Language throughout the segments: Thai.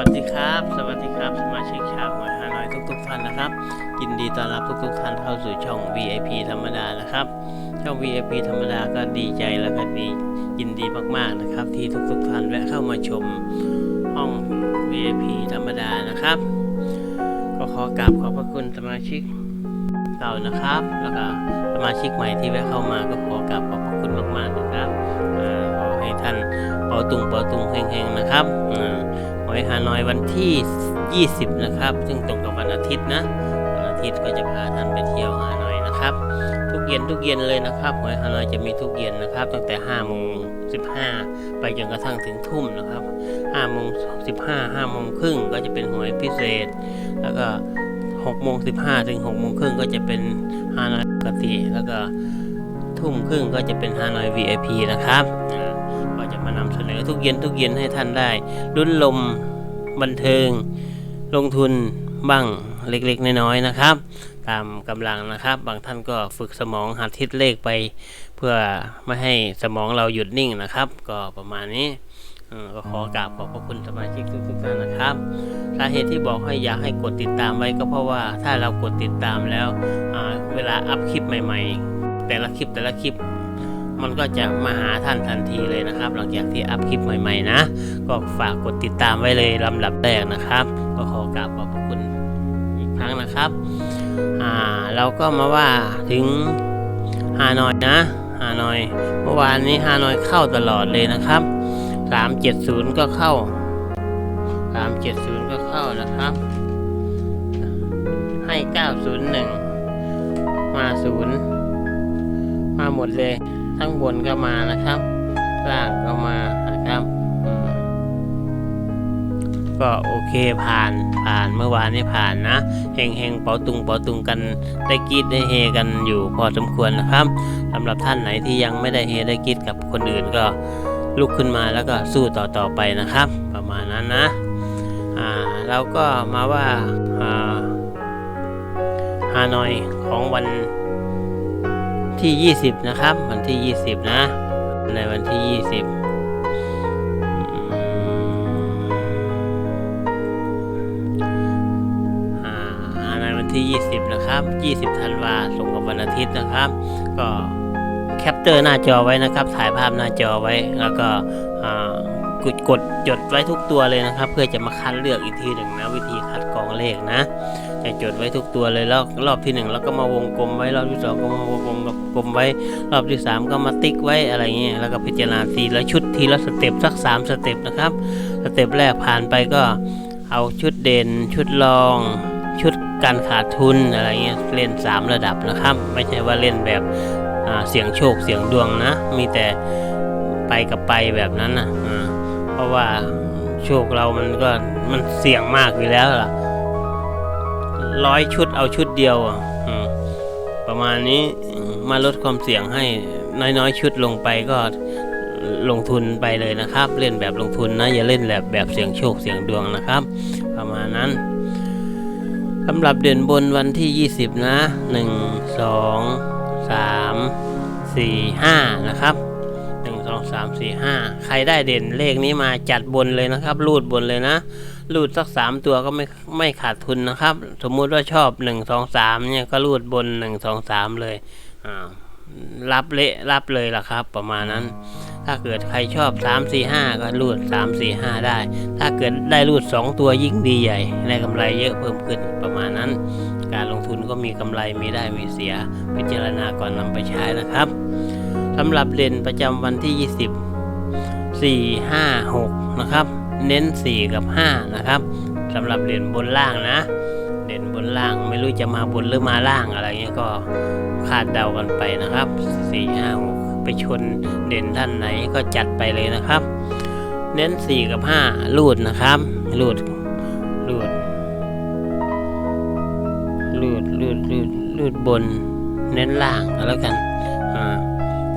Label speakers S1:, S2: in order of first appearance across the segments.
S1: สวัสดีครับ สวัสดีครับ สมาชิกชาวหัวยฮานอยทุกๆท่านนะครับ ยินดีต้อนรับทุกๆท่านเข้าสู่ช่อง VIP ธรรมดานะครับ ช่อง VIP ธรรมดาก็ดีใจแล้วก็ดียินดีมากๆนะครับ ที่ทุกๆท่านแวะเข้ามาชมห้อง VIP ธรรมดานะครับ ก็ขอกราบขอบพระคุณสมาชิกเก่านะครับ แล้วก็สมาชิกใหม่ที่แวะเข้ามาก็ขอกราบขอบพระคุณมากๆนะครับขอให้ท่านเปาตุงเปาตุงเฮงๆนะครับ หอยฮานอยวันที่ 20 นะครับ ซึ่งตรงกับวันอาทิตย์นะวันอาทิตย์ก็จะพาท่านไปเที่ยวฮานอยนะครับ ทุกเย็นทุกเย็นเลยนะครับหอยฮานอยจะมีทุกเย็นนะครับ ตั้งแต่5โมง15 ไปจนกระทั่งถึงทุ่มนะครับ5โมง15 5โมงครึ่งก็จะเป็นหวยพิเศษ แล้วก็6โมง15 ถึง6โมงครึ่งก็จะเป็นฮานอยปกติ แล้วก็ทุ่มครึ่งก็จะเป็นฮานอย VIP นะครับ ก็จะมานำเสนอทุกเย็นทุกเย็นให้ท่านได้ลุ้นลมบันเทิง ลงทุนบ้างเล็กๆน้อยๆนะครับ ตามกำลังนะครับ บางท่านก็ฝึกสมองหัดคิดเลขไป เพื่อไม่ให้สมองเราหยุดนิ่งนะครับ ก็ประมาณนี้ก็ขอกราบขอบพระคุณสมาชิกทุกๆท่านนะครับ สาเหตุที่บอกให้อยากให้กดติดตามไว้ก็เพราะว่าถ้าเรากดติดตามแล้วเวลาอัพคลิปใหม่ ๆ แต่ละคลิปแต่ละคลิป มันก็จะมาหาท่านทันทีเลยนะครับ หลังจากที่อัพคลิปใหม่ๆนะ ก็ฝากกดติดตามไว้เลยลำดับแรกนะครับ ก็ขอกราบขอบพระคุณอีกครั้งนะครับอ่าเราก็มาว่าถึงฮานอยนะฮานอย เมื่อวานนี้ฮานอยเข้าตลอดเลยนะครับ 370 ก็เข้า 370 ก็เข้านะครับ ให้ 901 มา 0 มาหมดเลย ทั้งบนก็มานะครับ ล่างก็มานะครับ ก็โอเคผ่านผ่านเมื่อวานนี้ผ่านนะเฮงเฮงๆเป๋าตุงเป๋าตุงกันได้กีดได้เฮกันอยู่พอสมควรนะครับสำหรับท่านไหนที่ยังไม่ได้เฮได้กีดกับคนอื่นก็ลุกขึ้นมาแล้วก็สู้ต่อต่อไปนะครับ ประมาณนั้นนะอ่าเราก็มาว่าอ่าฮานอยของวัน ที่ 20 นะครับ วันที่ 20 นะ ในวันที่ 20อืมอ่าในวันที่ 20 นะครับ 20 ธันวาตรงกับวันอาทิตย์นะครับ ก็แคปเจอร์หน้าจอไว้นะครับ ถ่ายภาพหน้าจอไว้ แล้วก็ กดกดจดไว้ทุกตัวเลยนะครับ เพื่อจะมาคัดเลือกอีกทีหนึ่งนะวิธีคัดกรองเลขนะ จะจดไว้ทุกตัวเลยแล้วรอบที่หนึ่งแล้วก็มาวงกลมไว้รอบที่สองก็มาวงกลมกับกลมไว้ รอบที่สามก็มาติ๊กไว้อะไรเงี้ยแล้วก็พิจารณาทีละชุดทีละสเต็ปสักสามสเต็ปนะครับสเต็ปแรกผ่านไปก็เอาชุดเด่นชุดรองชุดการขาดทุนอะไรเงี้ยเล่น 3 ระดับนะครับ ไม่ใช่ว่าเล่นแบบเสียงโชคเสียงดวงนะ มีแต่ไปกับไปแบบนั้นนะ เพราะว่าโชคเรามันก็มันเสี่ยงมากอยู่แล้วล่ะร้อยชุดเอาชุดเดียวประมาณนี้มาลดความเสี่ยงให้น้อยๆ ชุดลงไปก็ลงทุนไปเลยนะครับ เล่นแบบลงทุนนะอย่าเล่นแบบแบบเสี่ยงโชคเสี่ยงดวงนะครับ ประมาณนั้นสำหรับเด่นบนวันที่ 20 นะ 1 2 3 4 5 นะครับ 1 2 3 4 5ใครได้เด่นเลขนี้มาจัดบนเลยนะครับ รูดบนเลยนะ รูดสัก3ตัวก็ไม่ไม่ขาดทุนนะครับ สมมุติว่าชอบ1 2 3เนี่ยก็รูดบน1 2 3เลยอ่ารับเละรับเลยล่ะครับ ประมาณนั้น ถ้าเกิดใครชอบ 3 4 5 ก็รูด 3 4 5 ได้ ถ้าเกิดได้รูด 2 ตัวยิ่งดีใหญ่ได้กำไรเยอะเพิ่มขึ้นประมาณนั้น การลงทุนก็มีกำไรมีได้มีเสียพิจารณาก่อนนำไปใช้นะครับ สำหรับเด่นประจำวันที่ 20 4 5 6 นะครับ เน้น 4 กับ 5 นะครับสำหรับเด่นบนล่างนะเด่นบนล่างไม่รู้จะมาบนหรือมาล่างอะไรเงี้ยก็คาดเดากันไปนะครับ 4 5 6 ไปชนเด่นท่านไหนก็จัดไปเลยนะครับ เน้น 4 กับ5รูดนะครับรูดรูดรูดรูดรูดรูดบน เน้นล่างก็แล้วกันอ่า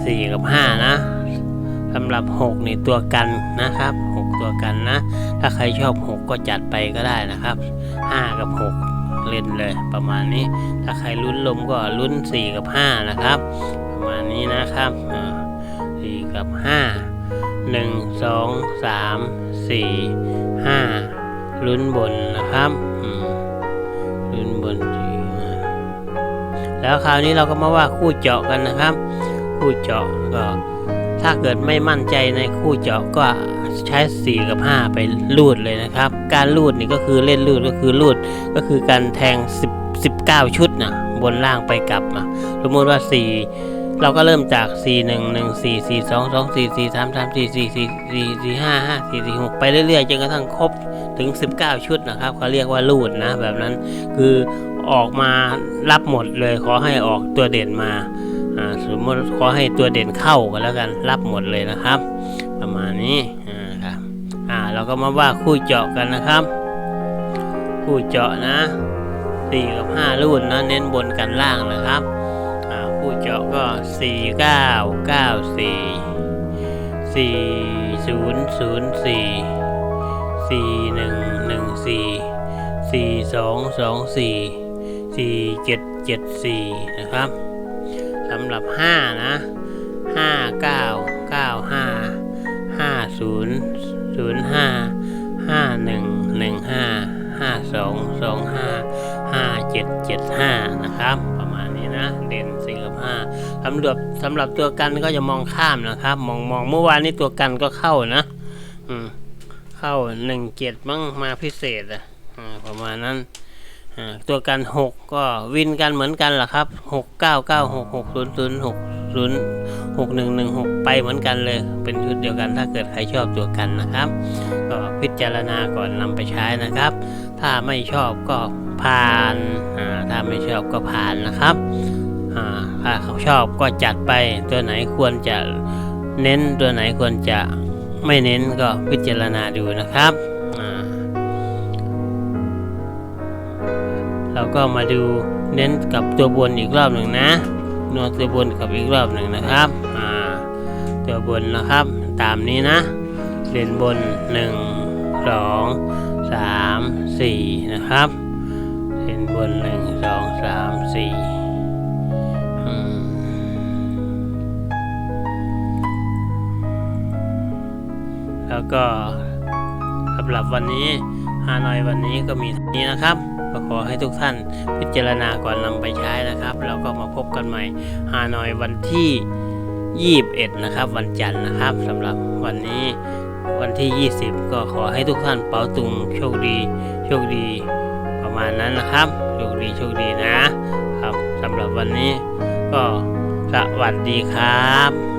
S1: สี่กับห้านะสำหรับหกนี่ตัวกันนะครับหกตัวกันนะ ถ้าใครชอบหกก็จัดไปก็ได้นะครับห้ากับหกเล่นเลยประมาณนี้ ถ้าใครลุ้นลมก็ลุ้นสี่กับห้านะครับ ประมาณนี้นะครับอ่าสี่กับห้าหนึ่งสองสามสี่ห้าลุ้นบนนะครับลุ้นบนสี่ห้าแล้วคราวนี้เราก็มาว่าคู่เจาะกันนะครับ คู่เจาะก็ถ้าเกิดไม่มั่นใจในคู่เจาะก็ใช้ 4 กับ 5 ไปลูดเลยนะครับ การลูดนี่ก็คือเล่นลูดก็คือลูดก็คือการแทง 10 19 ชุดนะบนล่างไปกลับมาสมมติว่า 4 เราก็เริ่มจาก 4 1 1 4 4 2 2 4 4 3 3 4 4 4 4 4 5 5 4 4 6 ไปเรื่อยๆจนกระทั่งครบถึง 19 ชุดนะครับเขาเรียกว่าลูดนะแบบนั้นคือออกมารับหมดเลยขอให้ออกตัวเด่นมาอ่า สมมติขอให้ตัวเด่นเข้ากันแล้วกันรับหมดเลยนะครับ ประมาณนี้อ่าครับอ่าเราก็มาว่าคู่เจาะกันนะครับ คู่เจาะนะสี่กับห้ารุ่นนะเน้นบนกันล่างนะครับอ่าคู่เจาะก็สี่เก้าเก้าสี่สี่ศูนย์ศูนย์สี่สี่หนึ่งหนึ่งสี่สี่สองสองสี่สี่เจ็ดเจ็ดสี่นะครับ สำหรับ 5 นะ 5 9 9 5 5 0 0 5 5 1 1 5 5 2 2 5 5 7 7 5 นะครับ ประมาณนี้นะ เด่น4กับ5สำหรับสำหรับตัวกันก็จะมองข้ามนะครับ มองมองเมื่อวานนี้ตัวกันก็เข้านะอืมเข้า1 7มั้งมาพิเศษอะประมาณนั้น ตัวกัน 6 ก็วินกันเหมือนกันแหละครับ 6 9 9 6 6 0 0 6 0 6 1 1 6 ไปเหมือนกันเลย เป็นชุดเดียวกันถ้าเกิดใครชอบตัวกันนะครับ ก็พิจารณาก่อนนำไปใช้นะครับ ถ้าไม่ชอบก็ผ่านถ้าไม่ชอบก็ผ่านนะครับถ้าเขาชอบก็จัดไปตัวไหนควรจะเน้นตัวไหนควรจะไม่เน้นก็พิจารณาดูนะครับ เราก็มาดูเน้นกับตัวบนอีกรอบหนึ่งนะนวดตัวบนกับอีกรอบหนึ่งนะครับอ่าตัวบนนะครับ ตามนี้นะเด่นบน 1 2 3 4 นะครับเด่นบน 1 2 3 4อืมแล้วก็สำหรับวันนี้ ฮานอยวันนี้ก็มีนี้นะครับก็ขอให้ทุกท่านพิจารณาก่อนนำไปใช้นะครับ แล้วก็มาพบกันใหม่ฮานอยวันที่ 21 นะครับ วันจันทร์นะครับสำหรับวันนี้วันที่ 20 ก็ขอให้ทุกท่านเป๋าตุงโชคดี โชคดีประมาณนั้นนะครับ โชคดีโชคดีนะครับสำหรับวันนี้ก็สวัสดีครับ